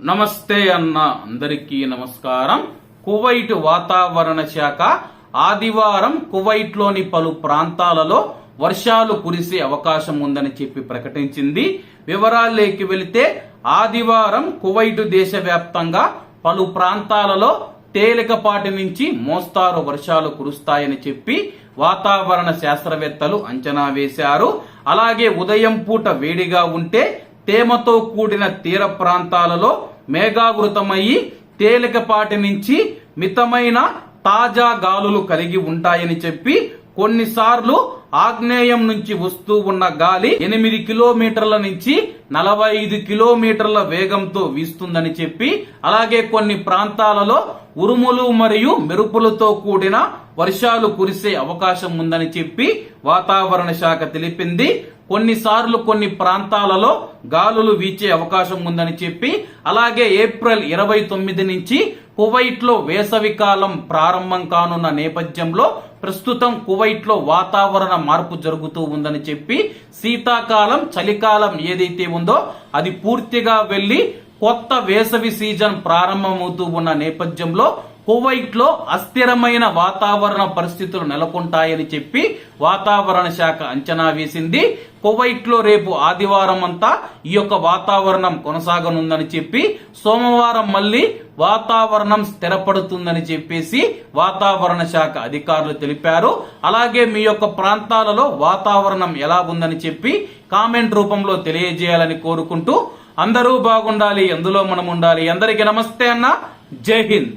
నమస్తే అన్న అందరికీ నమస్కారం. కువైట్ వాతావరణ శాఖ ఆదివారం కువైట్లోని పలు ప్రాంతాలలో వర్షాలు కురిసే అవకాశం ఉందని చెప్పి ప్రకటించింది. వివరాల్లోకి వెళితే ఆదివారం కువైట్ దేశవ్యాప్తంగా పలు ప్రాంతాలలో తేలికపాటి నుంచి మోస్తారు వర్షాలు కురుస్తాయని చెప్పి వాతావరణ శాస్త్రవేత్తలు అంచనా వేశారు. అలాగే ఉదయం పూట వేడిగా ఉంటే తేమతో కూడిన తీర ప్రాంతాలలో మేఘావృతమయ్యి తేలికపాటి నుంచి మితమైన తాజా గాలులు కలిగి ఉంటాయని చెప్పి కొన్నిసార్లు ఆగ్నేయం నుంచి వస్తూ ఉన్న గాలి ఎనిమిది కిలోమీటర్ల నుంచి నలభై ఐదు కిలోమీటర్ల వేగంతో వీస్తుందని చెప్పి అలాగే కొన్ని ప్రాంతాలలో ఉరుములు మరియు మెరుపులతో కూడిన వర్షాలు కురిసే అవకాశం ఉందని చెప్పి వాతావరణ శాఖ తెలిపింది. కొన్నిసార్లు కొన్ని ప్రాంతాలలో గాలులు వీచే అవకాశం ఉందని చెప్పి అలాగే ఏప్రిల్ ఇరవై తొమ్మిది నుంచి కువైట్లో వేసవి కాలం ప్రారంభం కానున్న నేపథ్యంలో ప్రస్తుతం కువైట్లో వాతావరణ మార్పు జరుగుతూ ఉందని చెప్పి శీతాకాలం చలికాలం ఏదైతే ఉందో అది పూర్తిగా వెళ్ళి కొత్త వేసవి సీజన్ ప్రారంభమవుతూ ఉన్న నేపథ్యంలో కువైట్లో అస్థిరమైన వాతావరణ పరిస్థితులు నెలకొంటాయని చెప్పి వాతావరణ శాఖ అంచనా వేసింది. కువైట్లో రేపు ఆదివారం అంతా ఈ యొక్క వాతావరణం కొనసాగనుందని చెప్పి సోమవారం మళ్ళీ వాతావరణం స్థిరపడుతుందని చెప్పేసి వాతావరణ శాఖ అధికారులు తెలిపారు. అలాగే మీ యొక్క ప్రాంతాలలో వాతావరణం ఎలా ఉందని చెప్పి కామెంట్ రూపంలో తెలియజేయాలని కోరుకుంటూ అందరూ బాగుండాలి ఎందులో మనం ఉండాలి అందరికీ నమస్తే అన్న. జై హింద్.